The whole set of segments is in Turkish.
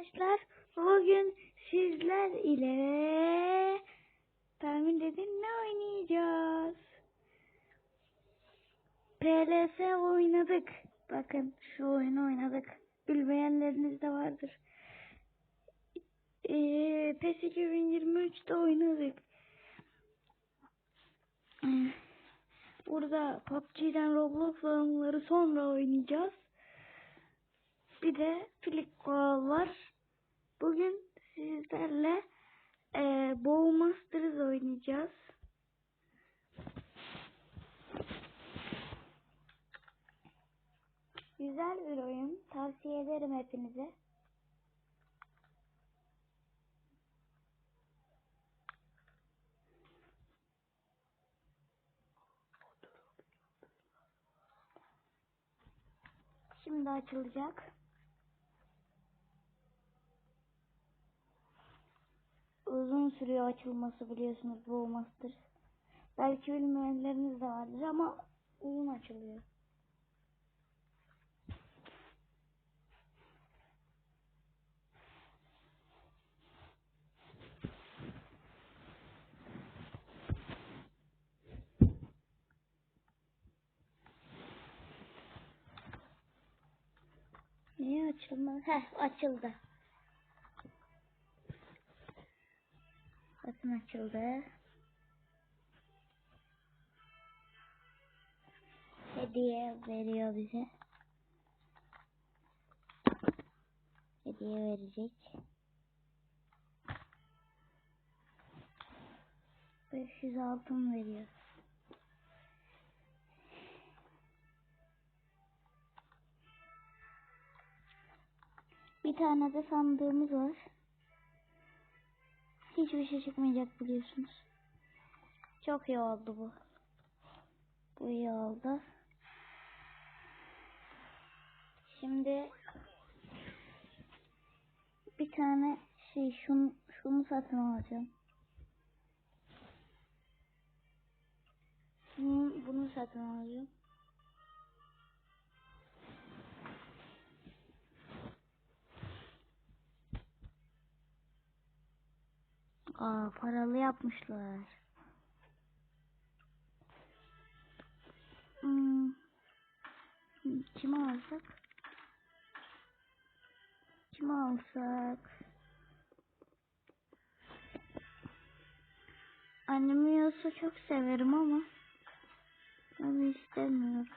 Arkadaşlar bugün sizler ile tahmin edin ne oynayacağız? PLS oynadık. Bakın şu oyunu oynadık. Bilmeyenleriniz de vardır. Ee, PES 2023'te oynadık. Burada PUBG'den Roblox oyunları sonra oynayacağız. Bir de Flickball var. Bugün sizlerle e, Bow Masters oynayacağız. Güzel bir oyun. Tavsiye ederim hepinize. Şimdi açılacak. Uzun sürüyor açılması biliyorsunuz bu Masters. Belki bilmeyenleriniz de vardır ama uzun açılıyor. Niye açılmadı? Heh açıldı. Bakın açıldı. Hediye veriyor bize. Hediye verecek. 500 altın veriyor. Bir tane de sandığımız var. Hiçbir şey çıkmayacak biliyorsunuz. Çok iyi oldu bu. Bu iyi oldu. Şimdi bir tane şey şunu, şunu satın alacağım. Bunu, bunu satın alacağım. Aa paralı yapmışlar. Hmm. Kimi alsak? Kimi alsak? Annemi yiyorsa çok severim ama onu istemiyorum.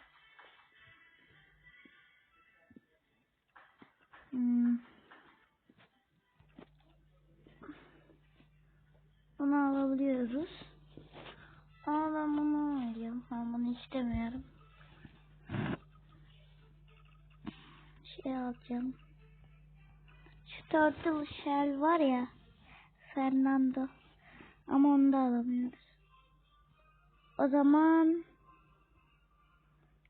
Hmm. Bunu alabiliyoruz. Ama ben bunu alacağım. Ben bunu istemiyorum. Şey alacağım. Şu turtle shell var ya. Fernando. Ama onu da alamıyoruz. O zaman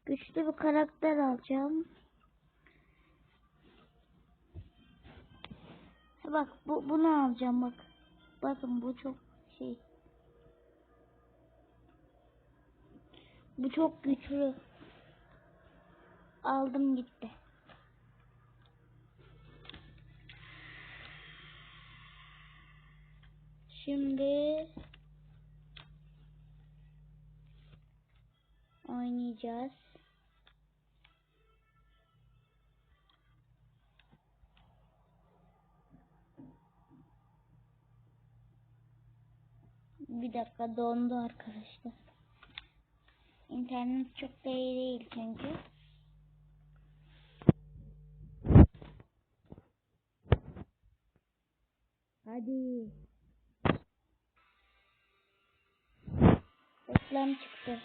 güçlü bir karakter alacağım. Bak bu bunu alacağım bak. Bakın bu çok şey. Bu çok güçlü. Aldım gitti. Şimdi oynayacağız. Bir dakika dondu arkadaşlar. İnternet çok da iyi değil çünkü. Hadi. Reklam çıktı.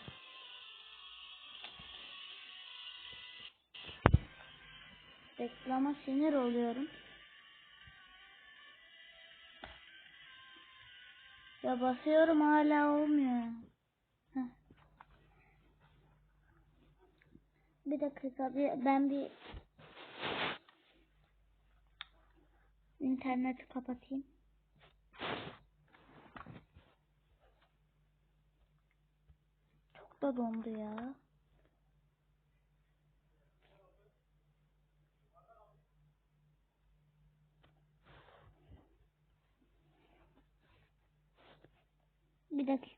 Reklama sinir oluyorum. Ya basıyorum hala olmuyor. Bir dakika bir, ben bir interneti kapatayım. Çok da dondu ya.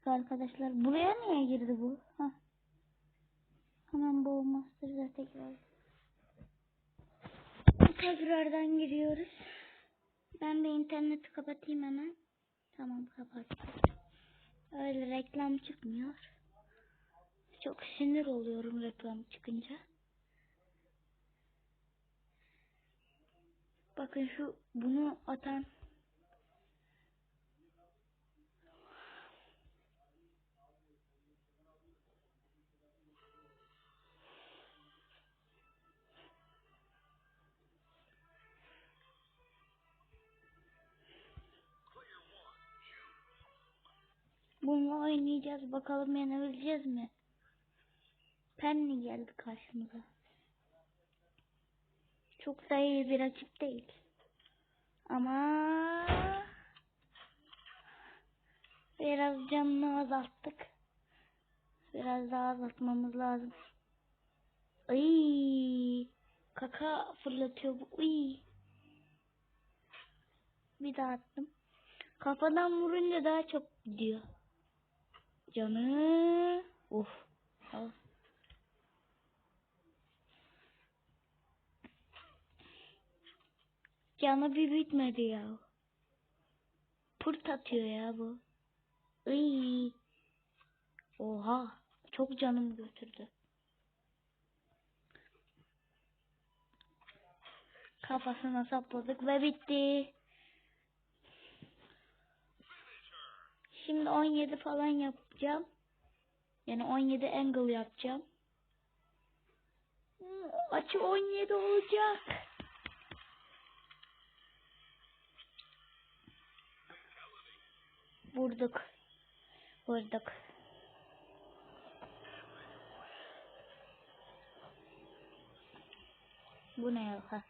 Bir dakika arkadaşlar. Buraya niye girdi bu? Hah. Hemen Masters'a tekrar. Tekrardan giriyoruz. Ben de interneti kapatayım hemen. Tamam kapattım. Öyle reklam çıkmıyor. Çok sinir oluyorum reklam çıkınca. Bakın şu bunu atan Bununla oynayacağız. Bakalım yenebileceğiz mi? Penny geldi karşımıza. Çok da iyi bir rakip değil. Ama biraz canını azalttık. Biraz daha azaltmamız lazım. Ay, kaka fırlatıyor bu. Uy. Bir daha attım. Kafadan vurunca daha çok gidiyor. Canı. Uf. Al. Canı bir bitmedi ya. Pırt atıyor ya bu. Iy. Oha. Çok canımı götürdü. Kafasına sapladık ve bitti. Şimdi 17 falan yapacağım. Yani 17 angle yapacağım. Açı 17 olacak. Vurduk. Vurduk. Bu ne ya?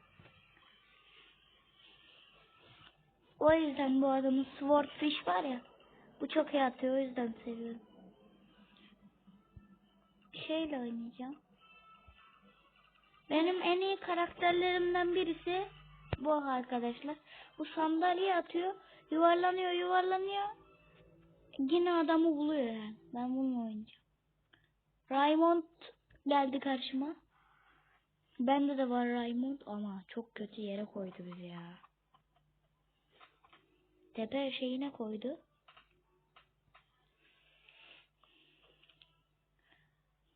O yüzden bu adamın Swordfish var ya. Bu çok atıyor o yüzden seviyorum. Şeyle oynayacağım. Benim en iyi karakterlerimden birisi bu arkadaşlar. Bu sandalye atıyor. Yuvarlanıyor yuvarlanıyor. Yine adamı buluyor yani. Ben bununla oynayacağım. Raymond geldi karşıma. Bende de var Raymond ama çok kötü yere koydu bizi ya. Tepe şeyine koydu.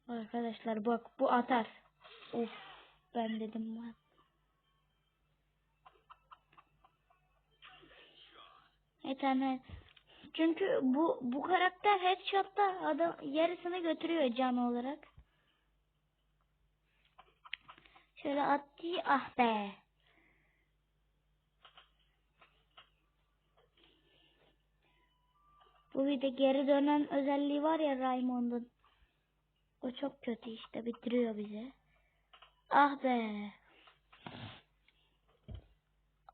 Arkadaşlar bak bu atar. Of ben dedim var. Bir tane çünkü bu bu karakter headshot'ta adam yarısını götürüyor can olarak. Şöyle attı ah be. Bu bir de geri dönen özelliği var ya Raymond'un. O çok kötü işte bitiriyor bizi. Ah be.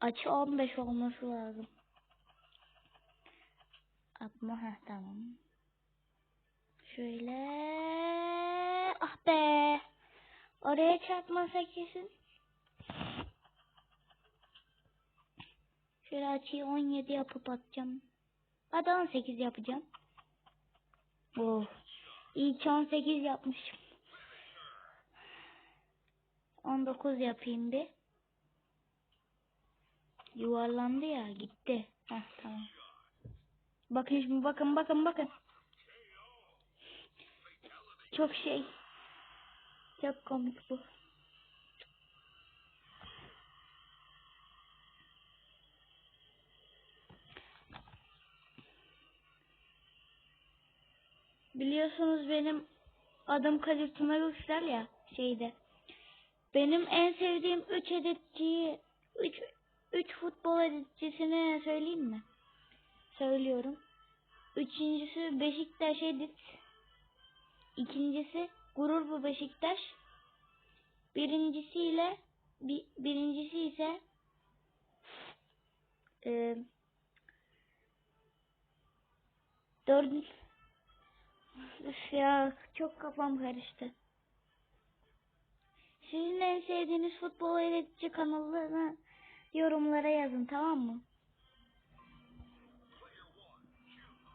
Açı 15 olması lazım. Atma ha tamam. Şöyle ah be. Oraya çarpmasa kesin. Şöyle açıyı 17 yapıp atacağım. Hadi 18 yapacağım. Oh. Ki 18 yapmışım. 19 yapayım bir. Yuvarlandı ya gitti. Heh tamam. Bakın şimdi bakın bakın bakın. Çok şey. Çok komik bu. Biliyorsunuz benim adım Kadir Tuna Göksel ya şeyde. Benim en sevdiğim 3 editçiyi 3 3 futbol editçisini söyleyeyim mi? Söylüyorum. Üçüncüsü Beşiktaş Edit. İkincisi Gurur bu Beşiktaş. Birincisiyle bir, birincisi ise e, dördüncü Üf ya çok kafam karıştı. Sizin en sevdiğiniz futbol öğretici kanallarını yorumlara yazın tamam mı?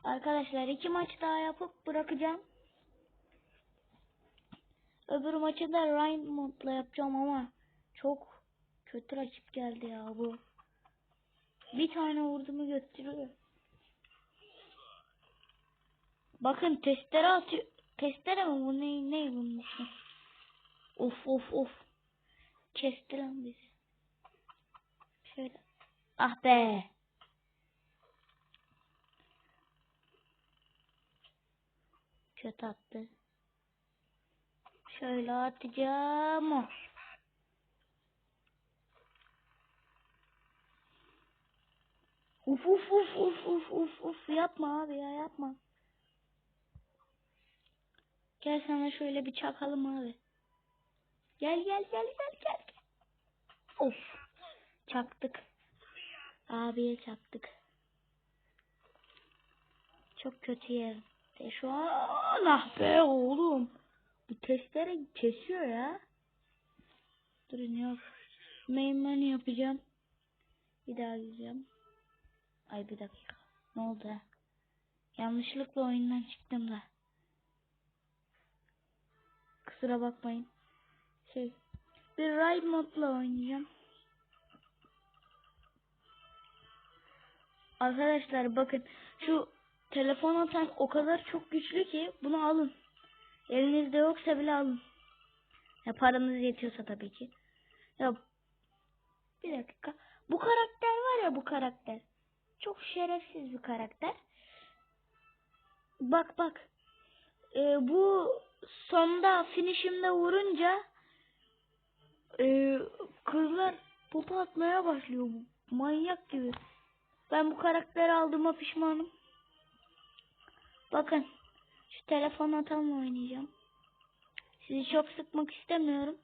Arkadaşlar iki maç daha yapıp bırakacağım. Öbür maçı da Ryan modla yapacağım ama çok kötü rakip geldi ya bu. Bir tane vurdumu götürüyor. Bakın testere atıyor. Testere mi bu ne ne bunun ismi? Of of of. Kesti lan bizi. Şöyle. Ah be. Kötü attı. Şöyle atacağım. o. Uf uf uf uf uf uf uf yapma abi ya yapma. Gel sana şöyle bir çakalım abi. Gel gel gel gel gel. Of. Çaktık. Abiye çaktık. Çok kötü yer. E şu an ah be oğlum. Bu testere kesiyor ya. Durun yok. Main menü yapacağım. Bir daha gireceğim. Ay bir dakika. Ne oldu? Yanlışlıkla oyundan çıktım da. Kusura bakmayın. Şey. Bir ride modla oynayacağım. Arkadaşlar bakın şu telefon atan o kadar çok güçlü ki bunu alın. Elinizde yoksa bile alın. Ya paranız yetiyorsa tabii ki. Ya bir dakika. Bu karakter var ya bu karakter. Çok şerefsiz bir karakter. Bak bak. Ee, bu sonda finishimde vurunca e, kızlar popo atmaya başlıyor. Manyak gibi. Ben bu karakteri aldığıma pişmanım. Bakın. Şu telefon atamla oynayacağım. Sizi çok sıkmak istemiyorum.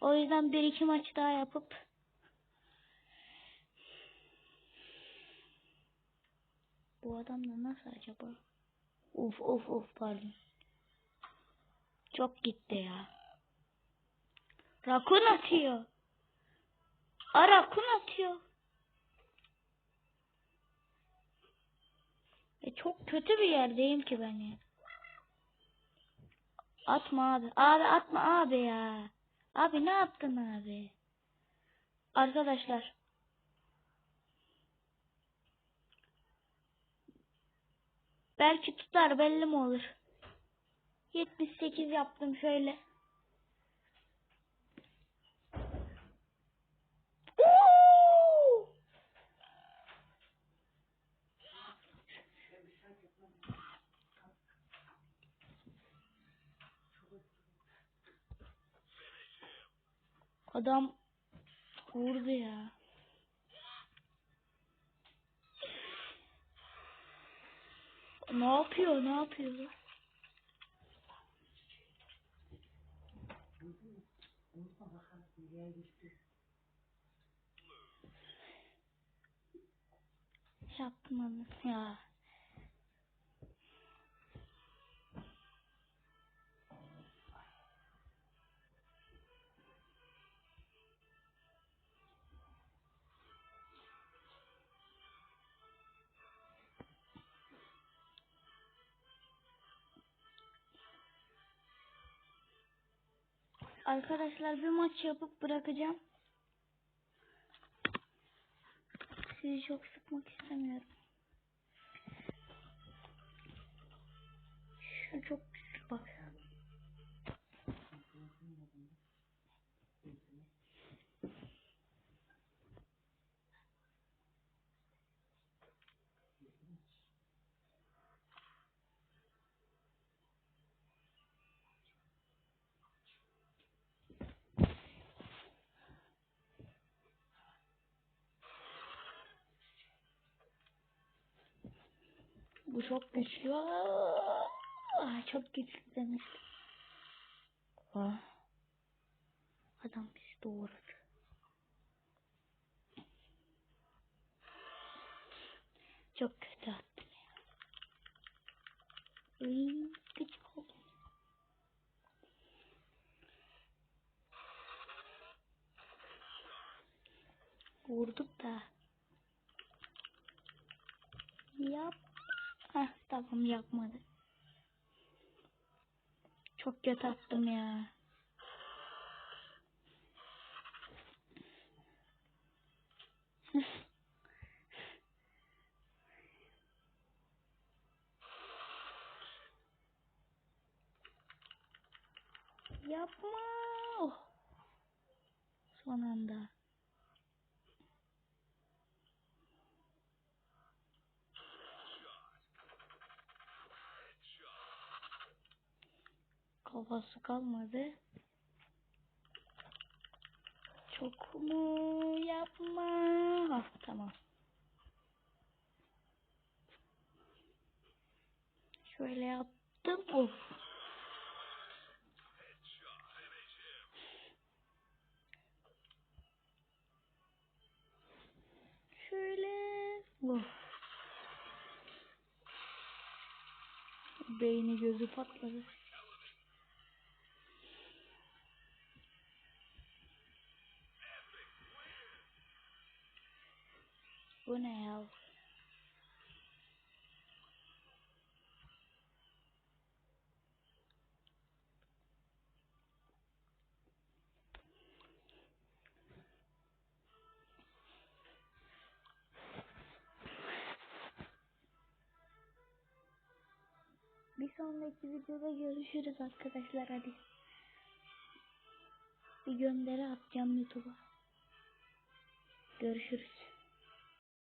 O yüzden bir iki maç daha yapıp Bu adam da nasıl acaba? Uf uf uf pardon. Çok gitti ya. Rakun atıyor. A rakun atıyor. E çok kötü bir yerdeyim ki ben ya. Atma abi. Abi atma abi ya. Abi ne yaptın abi? Arkadaşlar. Belki tutar belli mi olur? 78 yaptım şöyle. Adam vurdu ya. Ne yapıyor? Ne yapıyor? Yapmadım ya. Arkadaşlar bir maç yapıp bırakacağım. Sizi çok sıkmak istemiyorum. Şu çok güçlü bak. Bu çok güçlü. Aa, çok güçlü demiştim. Aa, adam bizi doğurdu. Çok kötü attım ya. Iy, gıcık oldum. Vurduk da. Yap. Heh tamam yapmadı. Çok kötü attım ya. Yapma. Oh. Son anda. Kafası kalmadı. Çok mu yapma? Ah, tamam. Şöyle yaptım. Of. Beyni gözü patladı. Bu? Bir sonraki videoda görüşürüz arkadaşlar hadi. Bir gönderi atacağım YouTube'a. Görüşürüz.